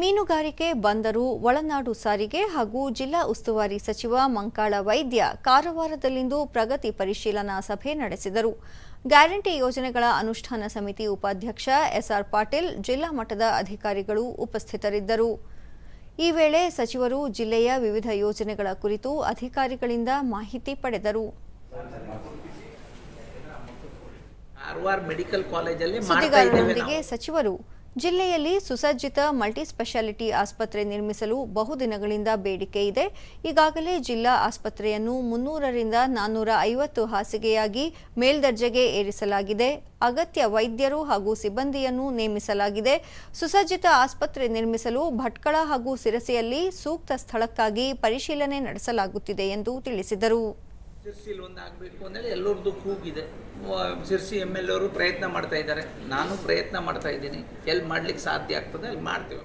ಮೀನುಗಾರಿಕೆ ಬಂದರು ಒಳನಾಡು ಸಾರಿಗೆ ಹಾಗೂ ಜಿಲ್ಲಾ ಉಸ್ತುವಾರಿ ಸಚಿವ ಮಂಕಾಳ ವೈದ್ಯ ಕಾರವಾರದಲ್ಲಿಂದು ಪ್ರಗತಿ ಪರಿಶೀಲನಾ ಸಭೆ ನಡೆಸಿದರು. ಗ್ಯಾರಂಟಿ ಯೋಜನೆಗಳ ಅನುಷ್ಠಾನ ಸಮಿತಿ ಉಪಾಧ್ಯಕ್ಷ ಎಸ್ಆರ್ ಪಾಟೀಲ್ ಜಿಲ್ಲಾ ಮಟ್ಟದ ಅಧಿಕಾರಿಗಳು ಉಪಸ್ಥಿತರಿದ್ದರು. ಈ ವೇಳೆ ಸಚಿವರು ಜಿಲ್ಲೆಯ ವಿವಿಧ ಯೋಜನೆಗಳ ಕುರಿತು ಅಧಿಕಾರಿಗಳಿಂದ ಮಾಹಿತಿ ಪಡೆದರು. ಸುದ್ದಿಗಾರರೊಂದಿಗೆ ಸಚಿವರು ಜಿಲ್ಲೆಯಲ್ಲಿ ಸುಸಜ್ಜಿತ ಮಲ್ಟಿ ಸ್ಪೆಷಾಲಿಟಿ ಆಸ್ಪತ್ರೆ ನಿರ್ಮಿಸಲು ಬಹುದಿನಗಳಿಂದ ಬೇಡಿಕೆ ಇದೆ. ಈಗಾಗಲೇ ಜಿಲ್ಲಾ ಆಸ್ಪತ್ರೆಯನ್ನು ಮುನ್ನೂರರಿಂದ ನಾನ್ನೂರ ಐವತ್ತು ಹಾಸಿಗೆಯಾಗಿ ಮೇಲ್ದರ್ಜೆಗೆ ಏರಿಸಲಾಗಿದೆ. ಅಗತ್ಯ ವೈದ್ಯರು ಹಾಗೂ ಸಿಬ್ಬಂದಿಯನ್ನು ನೇಮಿಸಲಾಗಿದೆ. ಸುಸಜ್ಜಿತ ಆಸ್ಪತ್ರೆ ನಿರ್ಮಿಸಲು ಭಟ್ಕಳ ಹಾಗೂ ಸಿರಸಿಯಲ್ಲಿ ಸೂಕ್ತ ಸ್ಥಳಕ್ಕಾಗಿ ಪರಿಶೀಲನೆ ನಡೆಸಲಾಗುತ್ತಿದೆ ಎಂದು ತಿಳಿಸಿದರು. ಸಿರ್ಸಿಲ್ ಒಂದಾಗಬೇಕು ಅಂದರೆ ಎಲ್ಲರದ್ದು ಕೂಗಿದೆ ಸಿರ್ಸಿ ಎಂ ಎಲ್ ಅವರು ಪ್ರಯತ್ನ ಮಾಡ್ತಾ ಇದ್ದಾರೆ. ನಾನು ಪ್ರಯತ್ನ ಮಾಡ್ತಾ ಇದ್ದೀನಿ. ಎಲ್ಲಿ ಮಾಡ್ಲಿಕ್ಕೆ ಸಾಧ್ಯ ಆಗ್ತದೆ, ಅಲ್ಲಿ ಮಾಡ್ತೇವೆ